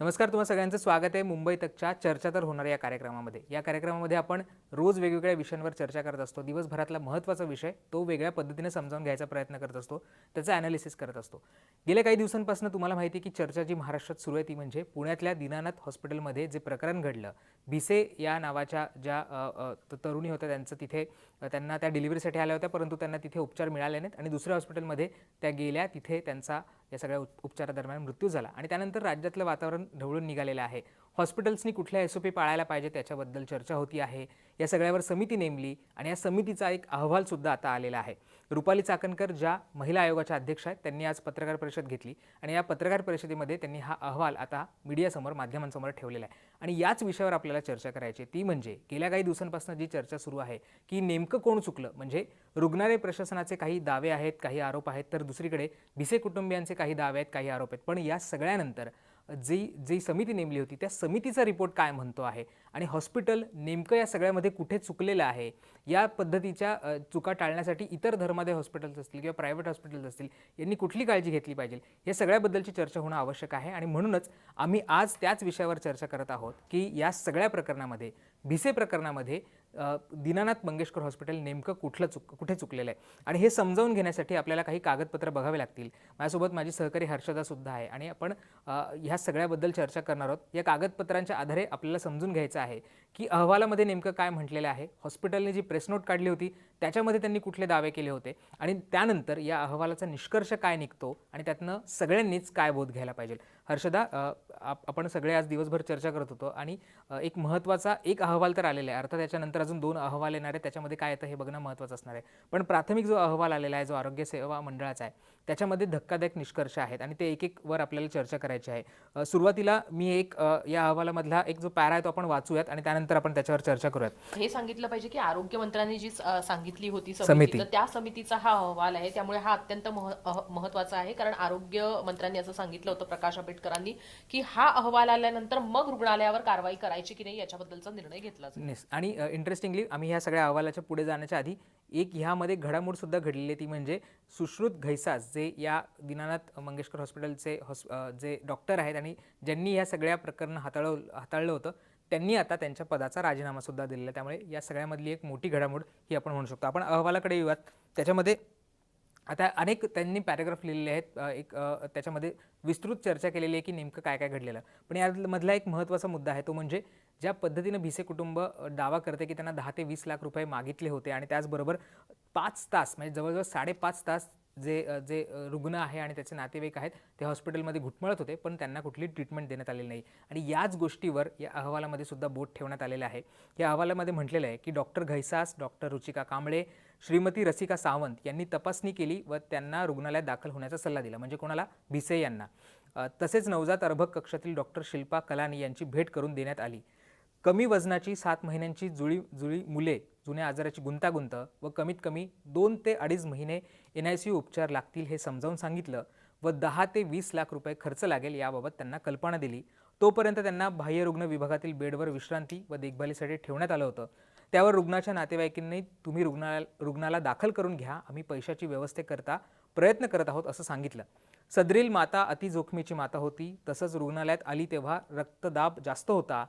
नमस्कार तुम्हा सगळ्यांचं स्वागत आहे मुंबई तकच्या चर्चा तर होणार या कार्यक्रमामध्ये. या कार्यक्रमामध्ये आपण रोज वेगवेगळ्या विषयांवर चर्चा करत असतो. दिवसभरातला महत्त्वाचा विषय तो वेगळ्या पद्धतीने समजावून घ्यायचा प्रयत्न करत असतो. त्याचं ॲनालिसिस करत असतो. गेल्या काही दिवसांपासून तुम्हाला माहिती आहे की चर्चा जी महाराष्ट्रात सुरू आहे ती म्हणजे पुण्यातल्या दीनानाथ हॉस्पिटलमध्ये जे प्रकरण घडलं. भिसे या नावाच्या ज्या तरुणी होत्या त्यांचं तिथे त्यांना त्या डिलिव्हरीसाठी आल्या होत्या परंतु त्यांना तिथे उपचार मिळाले नाहीत. आणि दुसऱ्या हॉस्पिटलमध्ये त्या गेल्या तिथे त्यांचा या सगळ्या उप- उपचारादरम्यान मृत्यू झाला. आणि त्यानंतर राज्यातलं वातावरण ढवळून निघालेलं आहे. हॉस्पिटल्सनी कुठल्या एस ओ पी पाळायला पाहिजे त्याच्याबद्दल चर्चा होती आहे. या सगळ्यावर समिती नेमली आणि या समितीचा एक अहवालसुद्धा आता आलेला आहे. रुपाली चाकणकर ज्या महिला आयोगाच्या अध्यक्ष आहेत त्यांनी आज पत्रकार परिषद घेतली आणि या पत्रकार परिषदेमध्ये त्यांनी हा अहवाल आता मीडियासमोर माध्यमांसमोर ठेवलेला आहे. आणि याच विषयावर आपल्याला चर्चा करायची आहे. ती म्हणजे गेल्या काही दिवसांपासून जी चर्चा सुरू आहे की नेमकं कोण चुकलं? म्हणजे रुग्णालय प्रशासनाचे काही दावे आहेत काही आरोप आहेत तर दुसरीकडे भिसे कुटुंबियांचे काही दावे आहेत काही आरोप आहेत. पण या सगळ्यानंतर जी जी समिती नेमली होती त्या समितीचा रिपोर्ट काय म्हणतो आहे? आणि हॉस्पिटल नेमकं या सगळ्यामध्ये कुठे चुकलेलं आहे? या पद्धतीच्या चुका टाळण्यासाठी इतर धर्मादाय हॉस्पिटल्स असतील किंवा प्रायव्हेट हॉस्पिटल्स असतील यांनी कुठली काळजी घेतली पाहिजे? या सगळ्याबद्दलची चर्चा होणं आवश्यक आहे आणि म्हणूनच आम्ही आज त्याच विषयावर चर्चा करत आहोत की या सगळ्या प्रकरणामध्ये भिसे प्रकरणामध्ये दीनानाथ मंगेशकर हॉस्पिटल नेमकं कुठलं चुक कुठे चुकलेलं आहे? आणि हे समजावून घेण्यासाठी आपल्याला काही कागदपत्र बघावे लागतील. माझ्यासोबत माझी सहकारी हर्षदासुद्धा आहे आणि आपण ह्या सगळ्याबद्दल चर्चा करणार आहोत. या कागदपत्रांच्या आधारे आपल्याला समजून घ्यायचं आहे की अहवालामध्ये नेमकं काय म्हटलेलं आहे. हॉस्पिटलने जी प्रेस नोट काढली होती त्याच्यामध्ये त्यांनी कुठले दावे केले होते आणि त्यानंतर या अहवालाचा निष्कर्ष काय निघतो आणि त्यातनं सगळ्यांनीच काय बोध घ्यायला पाहिजे? हर्षदा आप- आपण सगळे आज दिवसभर चर्चा करत होतो आणि एक महत्त्वाचा एक अहवाल तर आलेला आहे. अर्थात त्याच्यानंतर अजून दोन अहवाल येणार आहेत. त्याच्यामध्ये काय येतं हे बघणं महत्त्वाचं असणार आहे. पण प्राथमिक जो अहवाल आलेला आहे जो आरोग्य सेवा मंडळाचा आहे त्याच्यामध्ये धक्कादायक निष्कर्ष आहेत आणि ते एक एक वर आपल्याला चर्चा करायची आहे. सुरुवातीला मी एक या अहवालामधला एक जो पॅरा आहे तो आपण वाचूयात आणि त्यानंतर आपण त्याच्यावर चर्चा करूयात. हे सांगितलं पाहिजे की आरोग्यमंत्र्यांनी जी अ, सांगितली होती समिती. तर त्या समितीचा हा अहवाल आहे. त्यामुळे हा अत्यंत महत्त्वाचा आहे. कारण आरोग्य मंत्र्यांनी असं सांगितलं होतं प्रकाश आंबेडकरांनी की हा अहवाल आल्यानंतर मग रुग्णालयावर कारवाई करायची की नाही याच्याबद्दलचा निर्णय घेतला आणि इंटरेस्टिंगली आम्ही ह्या सगळ्या अहवालाच्या पुढे जाण्याच्या आधी एक ह्यामध्ये घडामोडसुद्धा घडलेली ती म्हणजे सुश्रुत घैसास जे या दीनानाथ मंगेशकर हॉस्पिटलचे हॉस् जे डॉक्टर आहेत आणि ज्यांनी ह्या सगळ्या प्रकरणं हाताळव हाताळलं होतं त्यांनी आता त्यांच्या पदाचा राजीनामासुद्धा दिलेला आहे. त्यामुळे या सगळ्यामधली एक मोठी घडामोड ही आपण म्हणू शकतो. आपण अहवालाकडे येऊयात. त्याच्यामध्ये आता अनेक त्यांनी पॅराग्राफ लिहिलेले आहेत. एक त्याच्यामध्ये विस्तृत चर्चा केलेली आहे की नेमकं काय काय घडलेलं. पण यामधला एक महत्त्वाचा मुद्दा आहे तो म्हणजे ज्या पद्धतीनं भिसे कुटुंब दावा करते की त्यांना दहा ते वीस लाख रुपये मागितले होते आणि त्याचबरोबर पाच तास म्हणजे जवळजवळ साडेपाच तास जे जे रुग्ण आहे आणि त्याचे नातेवाईक आहेत ते हॉस्पिटलमध्ये घुटमळत होते पण त्यांना कुठली ट्रीटमेंट देण्यात आलेली नाही. आणि याच गोष्टीवर या अहवालामध्ये सुद्धा बोट ठेवण्यात आलेलं आहे. या अहवालामध्ये म्हटलेलं आहे की डॉक्टर घैसास डॉक्टर रुचिका कांबळे श्रीमती रसिका सावंत यांनी तपासणी केली व त्यांना रुग्णालयात दाखल होण्याचा सल्ला दिला म्हणजे कोणाला? भिसे यांना. तसेच नवजात अर्भक कक्षातील डॉक्टर शिल्पा कलानी यांची भेट करून देण्यात आली. कमी वजनाची सात महिन्यांची जुळी जुळी मुले जुन्या आजाराची गुंतागुंत व कमीत कमी दोन ते अडीच महिने एन आय सी उपचार लागतील हे समजावून सांगितलं व दहा ते वीस लाख रुपये खर्च लागेल याबाबत त्यांना कल्पना दिली. तोपर्यंत त्यांना बाह्यरुग्ण विभागातील बेडवर विश्रांती व देखभालीसाठी ठेवण्यात आलं होतं. त्यावर रुग्णाच्या नातेवाईकांनी तुम्ही रुग्णाला रुग्णाला दाखल करून घ्या. आम्ही पैशाची व्यवस्थेकरता प्रयत्न करत आहोत असं सांगितलं. सदरील माता अतिजोखमीची माता होती. तसंच रुग्णालयात आली तेव्हा रक्तदाब जास्त होता.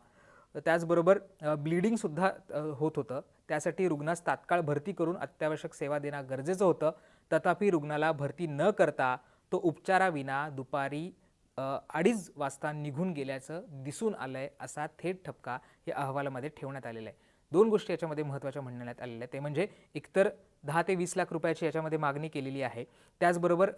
त्याचबरोबर ब्लिडिंगसुद्धा होत होतं. त्यासाठी रुग्णास तात्काळ भरती करून अत्यावश्यक सेवा देणं गरजेचं होतं. तथापि रुग्णाला भरती न करता तो उपचाराविना दुपारी अडीच वाजता निघून गेल्याचं दिसून आलं आहे असा थेट ठपका या अहवालामध्ये ठेवण्यात आलेला आहे. दोन गोष्टी याच्यामध्ये महत्त्वाच्या म्हणण्यात आलेल्या आहेत. ते म्हणजे एकतर दहा ते वीस लाख रुपयाची याच्यामध्ये मागणी केलेली आहे. त्याचबरोबर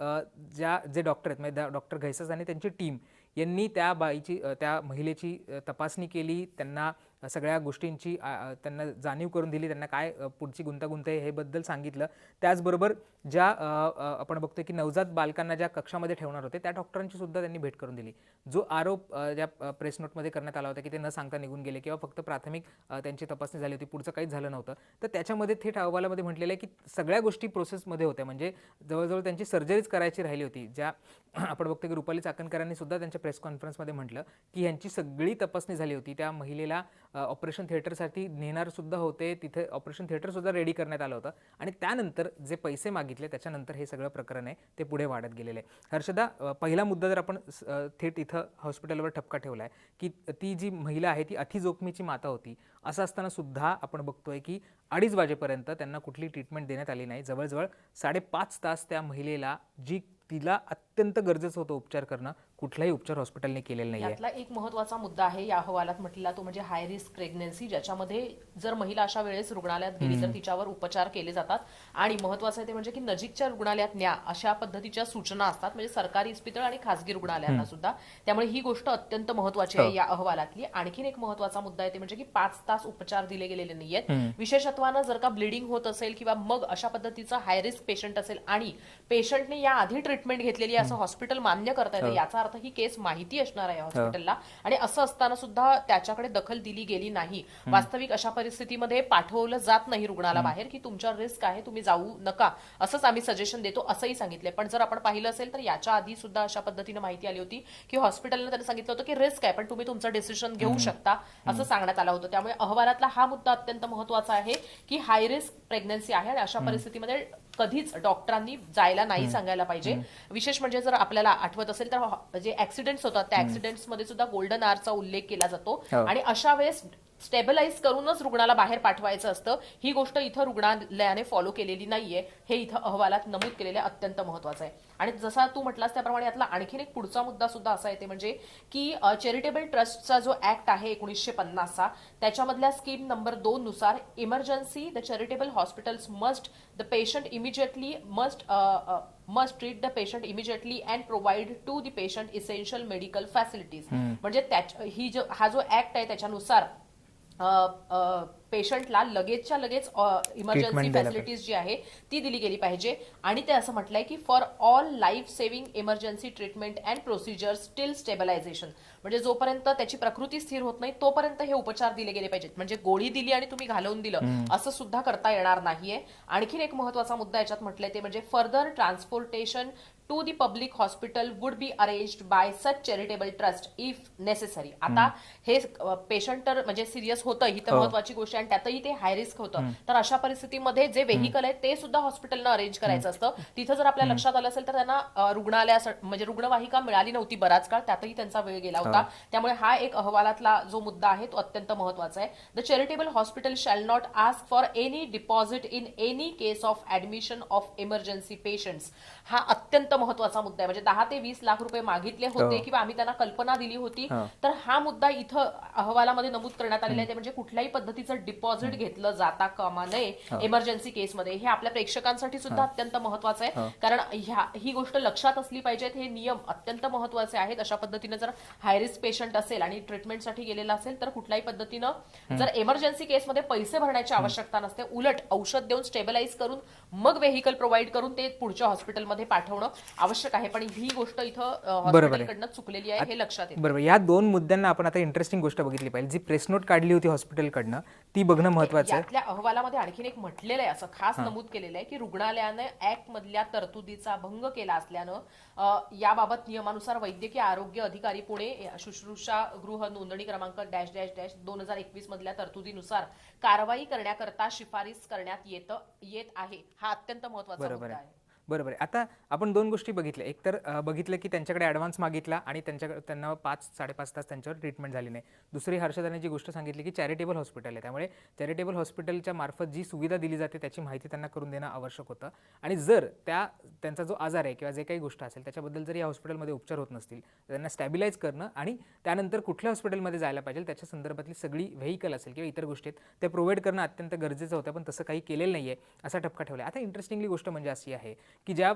ज्या जे डॉक्टर आहेत म्हणजे डॉक्टर घैसस आणि त्यांची टीम यांनी त्या बाईची त्या महिलेची तपासणी केली त्यांना सगळ्या गोष्टींची त्यांना जाणीव करून दिली त्यांना काय पुढची गुंतागुंत आहे हे बद्दल सांगितलं. त्याचबरोबर ज्या आपण बघतो की नवजात बालकांना ज्या कक्षामध्ये ठेवणार होते त्या डॉक्टरांची सुद्धा त्यांनी भेट करून दिली. जो आरोप ज्या प्रेस नोटमध्ये करण्यात आला होता की ते न सांगता निघून गेले किंवा फक्त प्राथमिक त्यांची तपासणी झाली होती पुढचं काहीच झालं नव्हतं. तर त्याच्यामध्ये थेट अहवालामध्ये म्हटलेलं आहे की सगळ्या गोष्टी प्रोसेसमध्ये होत्या. म्हणजे जवळजवळ त्यांची सर्जरीच करायची राहिली होती. ज्या आपण बघतो की रुपाली चाकणकरांनी सुद्धा त्यांच्या प्रेस कॉन्फरन्समध्ये म्हटलं की ह्यांची सगळी तपासणी झाली होती. त्या महिलेला ऑपरेशन थिएटरसाठी नेणारसुद्धा होते. तिथे ऑपरेशन थिएटरसुद्धा रेडी करण्यात आलं होतं. आणि त्यानंतर जे पैसे मागितले त्याच्यानंतर हे सगळं प्रकरण आहे ते पुढे वाढत गेलेलं. आहे हर्षदा पहिला मुद्दा जर आपण स- थेट इथं हॉस्पिटलवर ठपका ठेवला आहे की ती जी महिला आहे ती अतिजोखमीची माता होती. असं असताना सुद्धा आपण बघतोय की अडीच वाजेपर्यंत त्यांना कुठली ट्रीटमेंट देण्यात आली नाही. जवळजवळ साडेपाच तास त्या महिलेला जी तिला अत्यंत गरजेचं होतं उपचार करणं. कुठलाही उपचार हॉस्पिटलने केलेला नाही यातला एक महत्त्वाचा मुद्दा आहे या अहवालात म्हटलेला तो म्हणजे हाय रिस्क प्रेग्नन्सी ज्याच्यामध्ये जर महिला अशा वेळेस रुग्णालयात गेली तर तिच्यावर उपचार केले जातात. आणि महत्वाचं आहे ते म्हणजे की नजीकच्या रुग्णालयात न्या अशा पद्धतीच्या सूचना असतात. म्हणजे सरकारी इस्पितळ आणि खासगी रुग्णालयांना सुद्धा. त्यामुळे ही गोष्ट अत्यंत महत्वाची आहे या अहवालातली. आणखीन एक महत्त्वाचा मुद्दा आहे ते म्हणजे की पाच तास उपचार दिले गेलेले नाहीयेत. विशेषत्वानं जर का ब्लिडिंग होत असेल किंवा मग अशा पद्धतीचा हाय रिस्क पेशंट असेल आणि पेशंटने या आधी ट्रीटमेंट घेतलेली आहे असं हॉस्पिटल मान्य करता येतं. याचा अर्थ ही केस माहिती असणार आहे हॉस्पिटलला आणि असं असताना सुद्धा त्याच्याकडे दखल दिली गेली नाही. वास्तविक अशा परिस्थितीमध्ये पाठवलं जात नाही रुग्णाला बाहेर की तुमच्या रिस्क आहे तुम्ही जाऊ नका. असंच आम्ही सजेशन देतो असंही सांगितले पण जर आपण पाहिलं असेल तर याच्या आधी सुद्धा अशा पद्धतीने माहिती आली होती की हॉस्पिटलने त्यांनी सांगितलं होतं की रिस्क आहे पण तुम्ही तुमचं डिसिजन घेऊ शकता असं सांगण्यात आलं होतं. त्यामुळे अहवालातला हा मुद्दा अत्यंत महत्त्वाचा आहे की हाय रिस्क प्रेग्नन्सी आहे आणि अशा परिस्थितीमध्ये कधीच डॉक्टरांनी जायला नाही सांगायला पाहिजे. विशेष म्हणजे जर आपल्याला आठवत असेल तर ह- जे ऍक्सिडेंट्स होतात त्या ऍक्सिडेंट्समध्ये सुद्धा गोल्डन आरचा उल्लेख केला जातो. हो. आणि अशा वेळेस स्टेबलाइज करूनच रुग्णाला बाहेर पाठवायचं असतं. ही गोष्ट इथं रुग्णालयाने फॉलो केलेली नाहीये. हे इथं अहवालात नमूद केलेले अत्यंत महत्वाचं आहे. आणि जसा तू म्हटलास त्याप्रमाणे यातला आणखीन एक पुढचा मुद्दा सुद्धा असा आहे ते म्हणजे की चॅरिटेबल ट्रस्टचा जो ऍक्ट आहे एकोणीसशे पन्नासचा त्याच्यामधल्या स्कीम नंबर दोन नुसार emergency the charitable hospitals must the patient immediately must must treat the patient immediately and provide to the patient essential medical facilities म्हणजे ही जो हा जो ऍक्ट आहे त्याच्यानुसार पेशंटला लगेचच्या लगेच इमर्जन्सी फॅसिलिटीज जी आहे ती दिली गेली पाहिजे. आणि ते असं म्हटलंय की for all life saving emergency treatment and procedure still stabilization म्हणजे जोपर्यंत त्याची प्रकृती स्थिर होत नाही तोपर्यंत हे उपचार दिले गेले पाहिजेत. म्हणजे गोळी दिली आणि तुम्ही घालवून दिलं असं सुद्धा करता येणार नाहीये. आणखीन एक महत्त्वाचा मुद्दा याच्यात म्हटलंय ते म्हणजे further transportation to the public hospital would be arranged by such charitable trust if necessary आता हे पेशंट तर म्हणजे सिरियस होतं ही. तर महत्वाची गोष्ट आणि त्यातही ते हाय रिस्क होतं. तर अशा परिस्थितीमध्ये जे व्हेकल आहे ते सुद्धा हॉस्पिटलनं अरेंज करायचं असतं. तिथं जर आपल्या लक्षात आलं असेल तर त्यांना रुग्णालया म्हणजे रुग्णवाहिका मिळाली नव्हती बराच काळ त्यातही त्यांचा वेळ गेला होता. त्यामुळे हा एक अहवालातला जो मुद्दा आहे तो अत्यंत महत्त्वाचा आहे. The charitable hospital shall not ask for any deposit in any case of admission of emergency patients हा अत्यंत महत्त्वाचा मुद्दा आहे. म्हणजे दहा ते वीस लाख रुपये मागितले होते किंवा आम्ही त्यांना कल्पना दिली होती तर हा मुद्दा इथं अहवालामध्ये नमूद करण्यात आलेला आहे. म्हणजे कुठल्याही पद्धतीचं डिपॉझिट घेतलं जाता कामा नये इमर्जन्सी केसमध्ये हे आपल्या प्रेक्षकांसाठी सुद्धा अत्यंत महत्वाचं आहे. कारण ह्या ही गोष्ट लक्षात असली पाहिजेत हे नियम अत्यंत महत्त्वाचे आहेत. अशा पद्धतीने जर हायरिस्क पेशंट असेल आणि ट्रीटमेंटसाठी गेलेला असेल तर कुठल्याही पद्धतीनं जर इमर्जन्सी केसमध्ये पैसे भरण्याची आवश्यकता नसते उलट औषध देऊन स्टेबलाइज करून मग व्हेकल प्रोव्हाइड करून ते पुढच्या हॉस्पिटलमध्ये पाठवणं. आवश्यक आहे पण ही गोष्ट इथं हॉस्पिटलकडनं चुकलेली आहे हे लक्षात येतं. बरोबर या दोन मुद्द्यांना आपण आता इंटरेस्टिंग गोष्ट बघितली पाहिजे. जी प्रेस नोट काढली होती हॉस्पिटलकडनं ती बघणं महत्वाचं आहे. यातल्या अहवालामध्ये आणखीन एक म्हटलेलं आहे असं खास नमूद केलेलं आहे की रुग्णालयाने ऍक्ट मधल्या तरतुदीचा भंग केला असल्यानं याबाबत नियमानुसार वैद्यकीय आरोग्य अधिकारी पुणे शुश्रूषा गृह नोंदणी क्रमांक डॅश डॅश डॅश दोन हजार एकवीस मधल्या तरतुदीनुसार कारवाई करण्याकरता शिफारस करण्यात येत येत आहे. हा अत्यंत महत्त्वाचा बरोबर मुद्दा आहे. बरोबर आहे. आता आपण दोन गोष्टी बघितल्या. एक तर बघितलं की त्यांच्याकडे ॲडव्हान्स मागितला आणि त्यांच्याकडे त्यांना पाच साडेपाच तास त्यांच्यावर ट्रीटमेंट झाली नाही. दुसरी हर्षदाने जी गोष्ट सांगितली की चॅरिटेबल हॉस्पिटल आहे. त्यामुळे चॅरिटेबल हॉस्पिटलच्या मार्फत जी सुविधा दिली जाते त्याची माहिती त्यांना करून देणं आवश्यक होतं. आणि जर त्या त्यांचा जो आजार आहे किंवा जे काही गोष्ट असेल त्याच्याबद्दल जर या हॉस्पिटलमध्ये उपचार होत नसतील तर त्यांना स्टॅबिलाईज करणं आणि त्यानंतर कुठल्या हॉस्पिटलमध्ये जायला पाहिजे त्याच्या संदर्भातली सगळी व्हेकल असेल किंवा इतर गोष्टी आहेत ते प्रोव्हाइड करणं अत्यंत गरजेचं होतं पण तसं काही केलेलं नाही आहे असा ठपका ठेवला आता इंटरेस्टिंगली गोष्ट म्हणजे अशी आहे की ज्या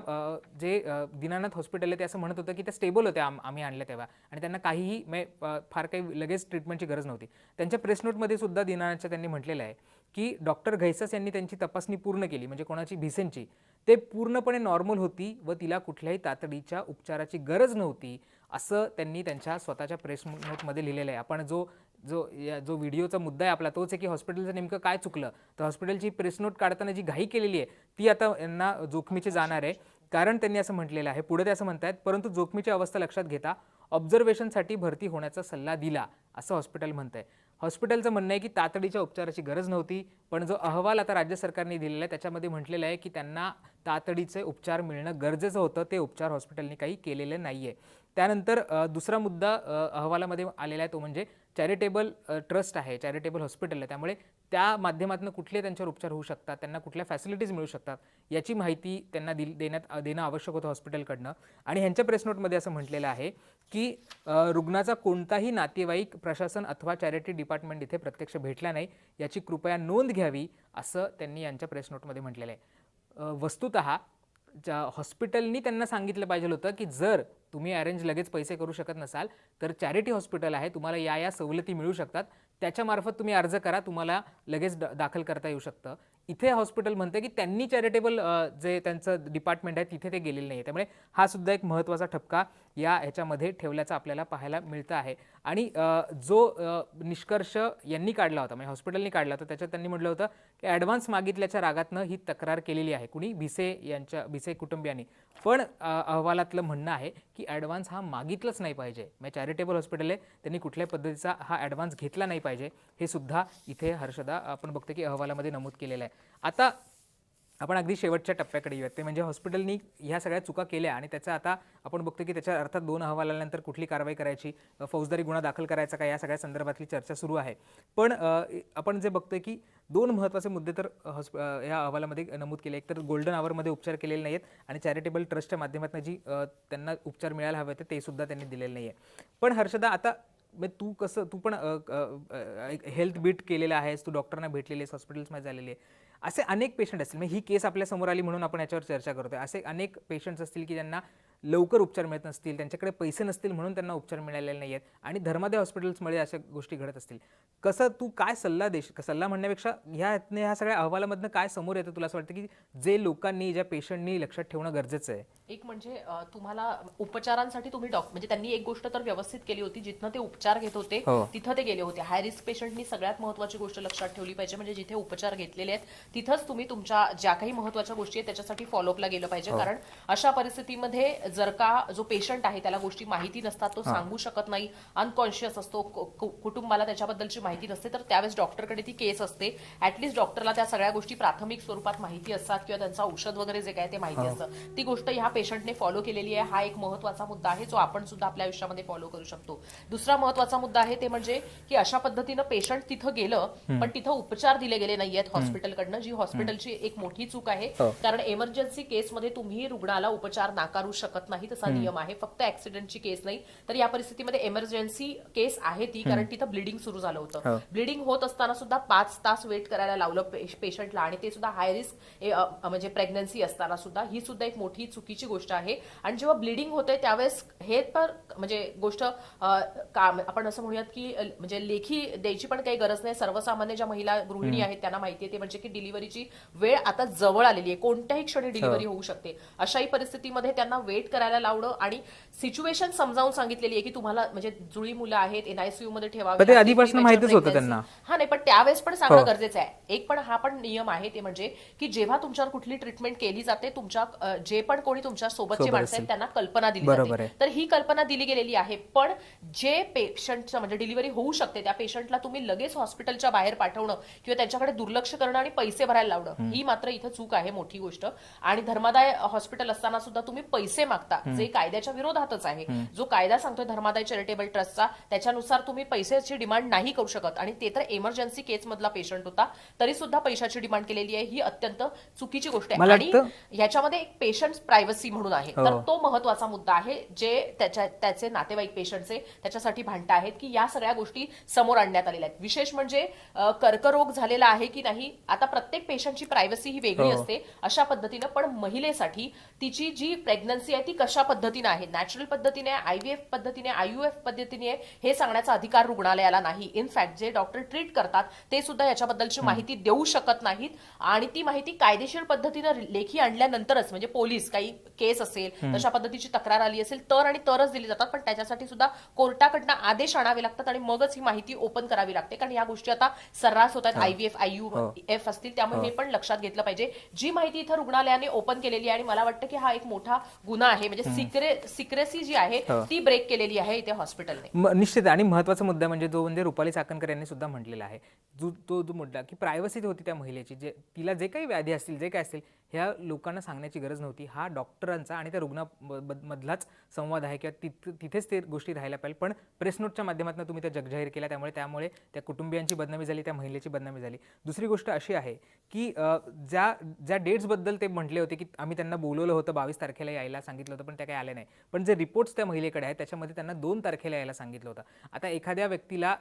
जे दिनानाथ दीनानाथ हॉस्पिटल आहे ते असं म्हणत होतं की त्या स्टेबल होत्या आम- आम्ही आणल्या तेव्हा. आणि त्यांना काहीही मे फार काही लगेच ट्रीटमेंटची गरज नव्हती. त्यांच्या प्रेस नोटमध्ये सुद्धा दीनानाथच्या त्यांनी म्हटलेलं आहे की डॉक्टर घैसस यांनी त्यांची तपासणी पूर्ण केली म्हणजे कोणाची भिसेंची. ते पूर्णपणे नॉर्मल होती व तिला कुठल्याही तातडीच्या उपचाराची गरज नव्हती असं त्यांनी त्यांच्या स्वतःच्या प्रेस नोटमध्ये लिहिलेलं आहे. आपण जो जो या जो व्हिडिओचा मुद्दा आहे आपला तोच आहे की हॉस्पिटलचं नेमकं काय चुकलं? तर हॉस्पिटलची प्रेस नोट काढताना जी घाई केलेली आहे ती आता यांना जोखमीची जाणार आहे. कारण त्यांनी असं म्हटलेलं आहे पुढे ते असं म्हणतायत परंतु जोखमीची अवस्था लक्षात घेता ऑब्झर्वेशनसाठी भरती होण्याचा सल्ला दिला असं हॉस्पिटल म्हणतंय. हॉस्पिटलचं म्हणणं आहे की तातडीच्या उपचाराची गरज नव्हती पण जो अहवाल आता राज्य सरकारने दिलेला आहे त्याच्यामध्ये म्हटलेलं आहे की त्यांना तातडीचे उपचार मिळणं गरजेचं होतं ते उपचार हॉस्पिटलने काही केलेले नाही आहे त्यानंतर दुसरा मुद्दा अहवालामध्ये आलेला आहे तो म्हणजे चॅरिटेबल ट्रस्ट आहे चॅरिटेबल हॉस्पिटल आहे त्यामुळे त्या माध्यमातून कुठले त्यांच्यावर उपचार होऊ शकतात त्यांना कुठल्या फॅसिलिटीज मिळू शकतात याची माहिती त्यांना दिल देण्यात देणं आवश्यक होतं हॉस्पिटलकडनं आणि ह्यांच्या प्रेस नोटमध्ये असं म्हटलेलं आहे की रुग्णाचा कोणताही नातेवाईक प्रशासन अथवा चॅरिटी डिपार्टमेंट इथे प्रत्यक्ष भेटला नाही याची कृपया नोंद घ्यावी असं त्यांनी यांच्या प्रेस नोटमध्ये म्हटलेलं आहे. वस्तुत वस्तुतः ज्या हॉस्पिटलनी त्यांना सांगितलं पाहिजे होतं की जर तुम्ही अरेंज लगेच पैसे करू शकत नसाल तर चॅरिटी हॉस्पिटल आहे तुम्हाला या या सवलती मिळू शकतात. त्याच्यामार्फत तुम्ही अर्ज करा तुम्हाला लगेच द- दाखल करता येऊ शकतं. इथे हॉस्पिटल म्हणते की त्यांनी चॅरिटेबल जे त्यांचं डिपार्टमेंट आहे तिथे ते गेलेले नाही त्यामुळे हा सुद्धा एक महत्त्वाचा ठपका या ह्याच्यामध्ये ठेवल्याचं आपल्याला पाहायला मिळतं आहे. आणि जो निष्कर्ष यांनी काढला होता म्हणजे हॉस्पिटलनी काढला होता त्याच्यात त्यांनी म्हटलं होतं की ॲडव्हान्स मागितल्याच्या रागातनं ही तक्रार केलेली आहे. कुणी? भिसे यांच्या भिसे कुटुंबियांनी. पण अहवालातलं म्हणणं आहे की ॲडव्हान्स हा मागितलाच नाही पाहिजे. म्हणजे चॅरिटेबल हॉस्पिटल आहे त्यांनी कुठल्याही पद्धतीचा हा ॲडव्हान्स घेतला नाही पाहिजे. हे सुद्धा इथे हर्षदा आपण बघतो की अहवालामध्ये नमूद केलेलं आहे. आता आपण अगदी शेवटच्या टप्प्याकडे येऊयात. ते म्हणजे हॉस्पिटलनी ह्या सगळ्या चुका केल्या आणि त्याचा आता आपण बघतो की त्याच्या अर्थात दोन अहवाल आल्यानंतर कुठली कारवाई करायची फौजदारी गुन्हा दाखल करायचा का या सगळ्या संदर्भातली चर्चा सुरू आहे. पण आपण जे बघतोय की दोन महत्त्वाचे मुद्दे तर हॉस्प या अहवालामध्ये नमूद केले. एक तर गोल्डन आवरमध्ये उपचार केलेले नाही आहेत आणि चॅरिटेबल ट्रस्टच्या माध्यमातून जी त्यांना उपचार मिळायला हवे होते ते सुद्धा त्यांनी दिलेले नाही आहे पण हर्षदा आता मग तू कसं तू पण हेल्थ बीट केलेलं आहेस तू डॉक्टरांना भेटलेली आहेस हॉस्पिटल्समध्ये झालेली आहे. असे अनेक पेशंट असतील. म्हणजे ही केस आपल्यासमोर आली म्हणून आपण याच्यावर चर्चा करतोय. असे अनेक पेशंट्स असतील की ज्यांना लवकर उपचार मिळत नसतील त्यांच्याकडे पैसे नसतील म्हणून त्यांना उपचार मिळालेले नाही आहेत आणि धर्मादाय हॉस्पिटल्समध्ये अशा गोष्टी घडत असतील. कसं तू काय सल्ला देश सल्ला म्हणण्यापेक्षा ह्या ह्या सगळ्या अहवालामधनं काय समोर येतं तुला असं वाटतं की जे लोकांनी ज्या पेशंटनी लक्षात ठेवणं गरजेचं आहे? एक म्हणजे तुम्हाला उपचारांसाठी तुम्ही डॉक्टर म्हणजे त्यांनी एक गोष्ट तर व्यवस्थित केली होती जिथनं ते उपचार घेत होते हो. तिथं ते गेले होते. हाय रिस्क पेशंटनी सगळ्यात महत्वाची गोष्ट लक्षात ठेवली पाहिजे म्हणजे जिथे उपचार घेतलेले आहेत तिथंच तुम्ही तुमच्या ज्या काही महत्त्वाच्या गोष्टी आहेत त्याच्यासाठी फॉलोअपला गेलं पाहिजे. कारण अशा परिस्थितीमध्ये जर का जो पेशंट आहे त्याला गोष्टी माहिती नसतात तो सांगू शकत नाही अनकॉन्शियस असतो कुटुंबाला त्याच्याबद्दलची माहिती नसते तर त्यावेळेस डॉक्टरकडे ती केस असते. ऍटलीस्ट डॉक्टरला त्या सगळ्या गोष्टी प्राथमिक स्वरूपात माहिती असतात किंवा त्यांचं औषध वगैरे जे काय ते माहिती असतं. ती गोष्ट ह्या पेशंटने फॉलो केलेली आहे. हा एक महत्त्वाचा मुद्दा आहे जो आपण सुद्धा आपल्या आयुष्यामध्ये फॉलो करू शकतो. दुसरा महत्त्वाचा मुद्दा आहे ते म्हणजे की अशा पद्धतीनं पेशंट तिथं गेलं पण तिथं उपचार दिले गेले नाहीयेत हॉस्पिटलकडनं जी हॉस्पिटलची एक मोठी चूक आहे. कारण एमर्जन्सी केसमध्ये तुम्ही रुग्णाला उपचार नाकारू शकत नाही तसा नियम आहे. फक्त ऍक्सिडेंटची केस नाही. तर या परिस्थितीमध्ये एमर्जन्सी केस आहे ती कारण तिथं ब्लिडिंग सुरू झालं होतं. ब्लिडिंग होत असताना सुद्धा पाच तास वेट करायला लावलं पेशंटला आणि ते सुद्धा हाय रिस्क म्हणजे प्रेग्नन्सी असताना सुद्धा. ही सुद्धा एक मोठी चुकीची गोष्ट आहे. आणि जेव्हा ब्लिडिंग होते त्यावेळेस हे तर म्हणजे गोष्ट आपण असं म्हणूयात की म्हणजे लेखी द्यायची पण काही गरज नाही. सर्वसामान्य ज्या महिला गृहिणी आहेत त्यांना माहिती आहे ते म्हणजे की डिलिव्हरीची वेळ आता जवळ आलेली आहे. कोणत्याही क्षणी डिलिव्हरी होऊ शकते. अशाही परिस्थितीमध्ये त्यांना वेट करायला लावणं आणि सिच्युएशन समजावून सांगितलेली आहे की तुम्हाला म्हणजे जुळी मुलं आहेत एनआयसीयू मध्ये ठेवावी आधीपासून माहितीच होतं. त्यांना. हा नाही पण त्यावेळेस पण सांगणं गरजेचं आहे. एक पण हा पण नियम आहे ते म्हणजे की जेव्हा तुमच्यावर कुठली ट्रीटमेंट केली जाते तुमच्या जे पण कोणी तुमच्या सोबतचे माणसं आहेत त्यांना कल्पना दिली जाते. तर ही कल्पना दिली गेलेली आहे. पण जे पेशंटचं म्हणजे डिलिव्हरी होऊ शकते त्या पेशंटला तुम्ही लगेच हॉस्पिटलच्या बाहेर पाठवणं किंवा त्यांच्याकडे दुर्लक्ष करणं आणि पैसे भरायला लावणं ही मात्र इथं चूक आहे मोठी गोष्ट. आणि धर्मादाय हॉस्पिटल असताना सुद्धा तुम्ही पैसे मागता जे कायद्याच्या विरोधातच आहे. जो कायदा सांगतोय धर्मादाय चॅरिटेबल ट्रस्टचा त्याच्यानुसार तुम्ही पैशाची डिमांड नाही करू शकत. आणि ते तर एमर्जन्सी केस मधला पेशंट होता तरी सुद्धा पैशाची डिमांड केलेली आहे. ही अत्यंत चुकीची गोष्ट आहे. आणि ह्याच्यामध्ये एक पेशंट प्रायव्हसी म्हणून आहे. हो. तर तो महत्त्वाचा मुद्दा आहे जे त्याच्या त्याचे नातेवाईक पेशंटचे त्याच्यासाठी भांडत आहेत की या सगळ्या गोष्टी समोर आणण्यात आलेल्या आहेत. विशेष म्हणजे कर्करोग झालेला आहे की नाही आता प्रत्येक पेशंटची प्रायव्हसी ही वेगळी हो. असते अशा पद्धतीनं पण महिलेसाठी तिची जी प्रेग्नन्सी आहे माहिती कशा पद्धतीने आहे? नॅचरल पद्धतीने आयव्हीएफ पद्धतीने आययुएफ पद्धतीने हे सांगण्याचा अधिकार रुग्णालयाला नाही. इनफॅक्ट जे डॉक्टर ट्रीट करतात ते सुद्धा याच्याबद्दलची माहिती देऊ शकत नाहीत आणि ती माहिती कायदेशीर पद्धतीनं लेखी आणल्यानंतरच म्हणजे पोलीस काही केस असेल तशा पद्धतीची तक्रार आली असेल तर आणि तरच दिली जातात पण त्याच्यासाठी सुद्धा कोर्टाकडनं आदेश आणावे लागतात आणि मगच ही माहिती ओपन करावी लागते. कारण या गोष्टी आता सर्रास होत आहेत. आयव्हीएफ आययू एफ असतील त्यामुळे हे. पण लक्षात घेतलं पाहिजे. जी माहिती इथं रुग्णालयाने ओपन केलेली आहे आणि मला वाटतं की हा एक मोठा गुन्हा आहे. म्हणजे सिक्रे सिक्रेसी जी आहे ती ब्रेक केलेली आहे इथे हॉस्पिटलने निश्चित आणि महत्त्वाचा मुद्दा म्हणजे जो म्हणजे रुपाली चाकणकर यांनी सुद्धा म्हटलेला आहे. जो तो जो मुद्दा की प्रायव्हसी होती त्या महिलेची जे तिला जे काही व्याधी असतील जे काय असतील ह्या लोकांना सांगण्याची गरज नव्हती. हा डॉक्टरांचा आणि त्या रुग्णा ब- ब- मधलाच संवाद आहे किंवा तिथ तिथेच ते गोष्टी राहायला पाहिजे. पण प्रेस नोटच्या माध्यमातून तुम्ही त्या जगजाहीर केल्या त्यामुळे त्यामुळे त्या कुटुंबियांची बदनामी झाली त्या महिलेची बदनामी झाली. दुसरी गोष्ट अशी आहे की ज्या ज्या डेट्सबद्दल ते म्हटले होते की आम्ही त्यांना बोलवलं होतं बावीस तारखेला यायला सांगितलं होतं पण त्या काही आल्या नाही पण जे रिपोर्ट्स त्या महिलेकडे आहेत त्याच्यामध्ये त्यांना दोन तारखेला यायला सांगितलं होतं. आता एखाद्या व्यक्तीला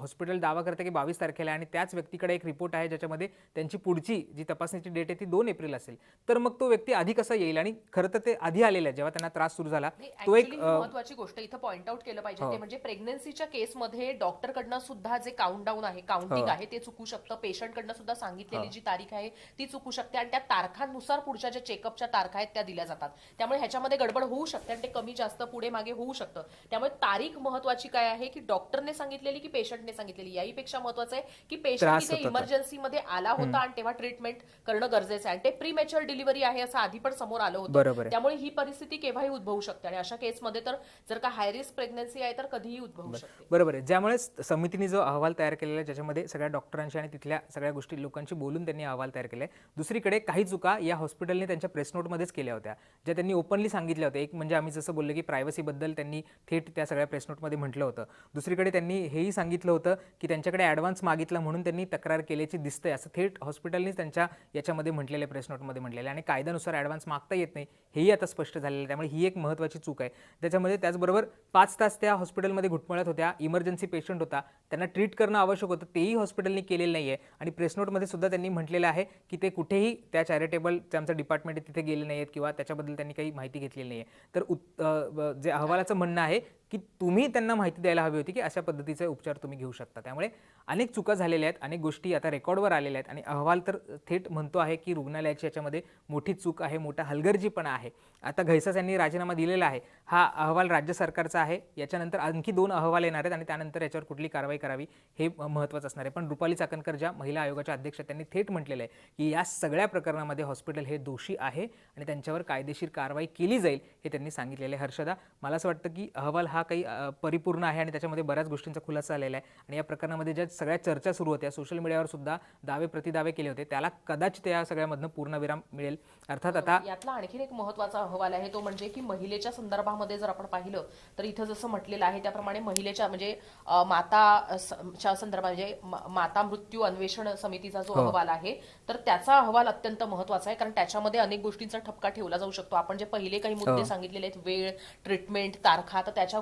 हॉस्पिटल दावा करतं की बावीस तारखेला आणि त्याच व्यक्तीकडे एक रिपोर्ट आहे ज्याच्यामध्ये त्यांची पुढची जी तपासणीची डेट आहे ती दोन एप्रिल असेल. तर मग तो व्यक्ती आधी कसा येईल? आणि खरं तर ते आधी आलेलं आहे जेव्हा त्यांना त्रास सुरू झाला तो एक हो. महत्वाची गोष्ट इथं पॉइंट आउट केलं पाहिजे ते म्हणजे प्रेग्नन्सीच्या केसमध्ये डॉक्टर कडनं सुद्धा जे काउंटडाऊन आहे हो. काउंटिंग आहे ते चुकू शकतं. पेशंट कडनं सुद्धा सांगितलेली जी तारीख आहे ती चुकू शकते. आणि त्या तारखांनुसार पुढच्या ज्या चेकअपच्या तारखा आहेत त्या दिल्या जातात. त्यामुळे ह्याच्यामध्ये गडबड होऊ शकते आणि ते कमी जास्त पुढे मागे होऊ शकतं. त्यामुळे तारीख महत्वाची काय आहे की डॉक्टरने सांगितलेली की पेशंटने सांगितलेली? याही पेक्षा महत्वाचं आहे की पेशंट होता. इमर्जन्सीमध्ये आला होता आणि तेव्हा ट्रीटमेंट करणं गरजेचं आहे. आणि ते प्रीमेच्युअर डिलिव्हरी आहे असं आधी पण समोर आलं होतं. त्यामुळे ही परिस्थिती केव्हाही उद्भवू शकते. आणि अशा केसमध्ये तर जर का हाय रिस्क प्रेग्नन्सी आहे तर कधीही उद्भवू शकते. बरोबर आहे. ज्यामुळे समितीने जो अहवाल तयार केलेला आहे ज्याच्यामध्ये सगळ्या डॉक्टरांशी आणि तिथल्या सगळ्या गोष्टी लोकांशी बोलून त्यांनी अहवाल तयार केला आहे. दुसरीकडे काही चुका या हॉस्पिटलने त्यांच्या प्रेस नोटमध्येच केल्या होत्या ज्या त्यांनी ओपनली सांगितल्या होत्या. एक म्हणजे आम्ही जसं बोललो की प्रायव्हसीबद्दल त्यांनी थेट त्या सगळ्या प्रेस नोटमध्ये म्हटलं होतं. दुसरीकडे त्यांनी हेही सांगितलं होतं की त्यांच्याकडे ॲडव्हान्स मागितला म्हणून त्यांनी तक्रार केल्याची दिसतंय असं थेट हॉस्पिटलनेच त्यांच्या याच्यामध्ये म्हटलेलं आहे प्रेस नोटमध्ये म्हटलेलं आहे. आणि कायद्यानुसार ॲडव्हान्स मागता येत नाही हेही आता स्पष्ट झालेलं आहे. त्यामुळे ही एक महत्त्वाची चूक आहे. त्याच्यामध्ये त्याचबरोबर पाच तास त्या हॉस्पिटलमध्ये घुटमळत होत्या इमर्जन्सी पेशंट होता. त्यांना ट्रीट करणं आवश्यक होतं तेही हॉस्पिटलने केलेलं नाही आहे आणि प्रेस नोटमध्ये सुद्धा त्यांनी म्हटलेलं आहे की ते कुठेही त्या चॅरिटेबल आमचं डिपार्टमेंट आहे तिथे गेले नाही आहेत किंवा त्याच्याबद्दल त्यांनी काही माहिती घेतलेली नाही आहे तर उत् जे अहवालाचं म्हणणं आहे की तुम्ही त्यांना माहिती द्यायला हवी होती की अशा पद्धतीचे उपचार तुम्ही घेऊ शकता. त्यामुळे अनेक चुका झालेल्या आहेत अनेक गोष्टी आता रेकॉर्डवर आलेल्या आहेत आणि अहवाल तर थेट म्हणतो आहे की रुग्णालयाची याच्यामध्ये मोठी चूक आहे मोठा हलगर्जीपणा आहे. आता घैसास यांनी राजीनामा दिलेला आहे. हा अहवाल राज्य सरकारचा आहे. याच्यानंतर आणखी दोन अहवाल येणार आहेत आणि त्यानंतर याच्यावर कुठली कारवाई करावी हे महत्त्वाचं असणार आहे. पण रुपाली चाकणकर ज्या महिला आयोगाच्या अध्यक्ष त्यांनी थेट म्हटलेलं आहे की या सगळ्या प्रकरणामध्ये हॉस्पिटल हे दोषी आहे आणि त्यांच्यावर कायदेशीर कारवाई केली जाईल हे त्यांनी सांगितलेलं आहे. हर्षदा मला असं वाटतं की अहवाल हा काही परिपूर्ण आहे आणि त्याच्यामध्ये बऱ्याच गोष्टींचा खुलासा आलेला आहे आणि या प्रकरणामध्ये ज्या सगळ्या चर्चा सुरू होत्या. सोशल मीडियावर सुद्धा दावे प्रतिदावे केले होते. त्याला कदाचित या सगळ्यामधनं पूर्णविराम मिळेल. अर्थात आता यातला आणखीन एक महत्त्वाचा अहवाल आहे. तो म्हणजे की महिलेच्या संदर्भामध्ये जर आपण पाहिलं तर इथं जसं म्हटलेलं आहे त्याप्रमाणे महिलेच्या म्हणजे अं, माता अं, स- च्या संदर्भात म्हणजे माता मृत्यू अन्वेषण समितीचा जो अहवाल आहे तर त्याचा अहवाल अत्यंत महत्त्वाचा आहे. कारण त्याच्यामध्ये अनेक गोष्टींचा ठपका ठेवला जाऊ शकतो. आपण जे पहिले काही मुद्दे सांगितलेले आहेत वेळ ट्रीटमेंट तारखा तर त्याच्या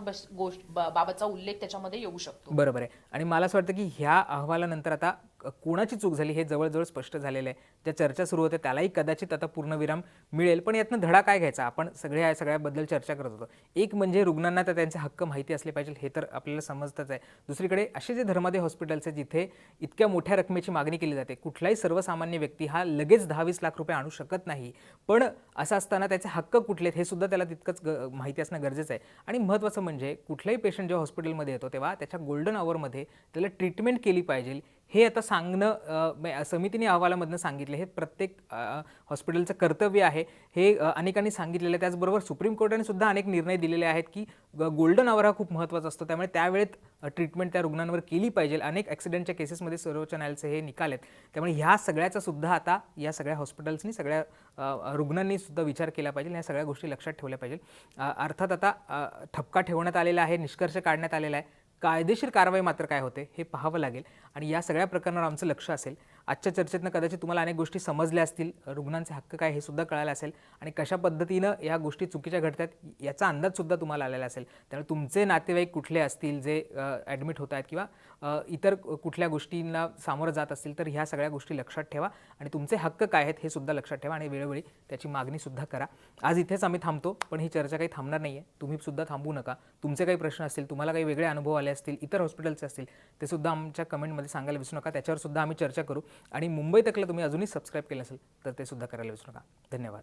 बाबतचा उल्लेख त्याच्यामध्ये येऊ शकतो. बरोबर आहे. आणि मला असं वाटतं की ह्या अहवालानंतर आता कोणाची चूक झाली हे जवळजवळ स्पष्ट झालेलं आहे. ज्या चर्चा सुरू होत्या त्यालाही कदाचित आता पूर्णविराम मिळेल. पण यातनं धडा काय घ्यायचा? आपण सगळे या सगळ्याबद्दल चर्चा करत होतो. एक म्हणजे रुग्णांना तर त्यांचे हक्क माहिती असले पाहिजे हे तर आपल्याला समजतच आहे. दुसरीकडे असे जे धर्मादे हॉस्पिटल्स आहेत जिथे इतक्या मोठ्या रकमेची मागणी केली जाते कुठलाही सर्वसामान्य व्यक्ती हा लगेच दहा वीस लाख रुपये आणू शकत नाही. पण असं असताना त्याचे हक्क कुठले आहेत हे सुद्धा त्याला तितकंच ग- माहिती असणं गरजेचं आहे. आणि महत्त्वाचं म्हणजे कुठलाही पेशंट जेव्हा हॉस्पिटलमध्ये येतो तेव्हा त्याच्या गोल्डन आवरमध्ये त्याला ट्रीटमेंट केली पाहिजे. हे आता सांगणं समितीने अहवालामधनं सांगितलं. हे प्रत्येक हॉस्पिटलचं कर्तव्य आहे. हे अनेकांनी सांगितलेलं आहे. त्याचबरोबर सुप्रीम कोर्टाने सुद्धा अनेक निर्णय दिलेले आहेत की गोल्डन आवर हा खूप महत्त्वाचा असतो. त्यामुळे त्यावेळेत ट्रीटमेंट त्या रुग्णांवर केली पाहिजे. अनेक ॲक्सिडेंटच्या केसेसमध्ये सर्वोच्च न्यायालयाचे हे निकाल आहेत. त्यामुळे ह्या सगळ्याचा सुद्धा आता या सगळ्या हॉस्पिटल्सनी सगळ्या रुग्णांनी सुद्धा विचार केला पाहिजे. या सगळ्या गोष्टी लक्षात ठेवल्या पाहिजे. अर्थात आता ठपका ठेवण्यात आलेला आहे. निष्कर्ष काढण्यात आलेला आहे. कायदेशीर कारवाई मात्र काय होते हे पाहावं लागेल. आणि या सगळ्या प्रकरणावर आमचं लक्ष असेल. आजच्या चर्चेतनं कदाचित तुम्हाला अनेक गोष्टी समजल्या असतील. रुग्णांचे हक्क काय हे सुद्धा कळालं असेल. आणि कशा पद्धतीनं या गोष्टी चुकीच्या घडतात याचा अंदाजसुद्धा तुम्हाला आलेला असेल. त्यामुळे तुमचे नातेवाईक कुठले असतील जे ॲडमिट होत आहेत किंवा इतर कुठल्या गोष्टींना सामोरं जात असतील तर ह्या सगळ्या गोष्टी लक्षात ठेवा आणि तुमचे हक्क काय आहेत हे सुद्धा लक्षात ठेवा आणि वेळोवेळी त्याची मागणीसुद्धा करा. आज इथेच आम्ही थांबतो पण ही चर्चा काही थांबणार नाही आहे तुम्हीसुद्धा थांबू नका. तुमचे काही प्रश्न असतील तुम्हाला काही वेगळे अनुभव आले असतील इतर हॉस्पिटलचे असतील ते सुद्धा आमच्या कमेंटमध्ये सांगायला विसरू नका. त्याच्यावर सुद्धा आम्ही चर्चा करू. आणि मुंबई तकला तुम्ही अजूनही सबस्क्राईब केलं असेल तर ते सुद्धा करायला विसरू नका. धन्यवाद.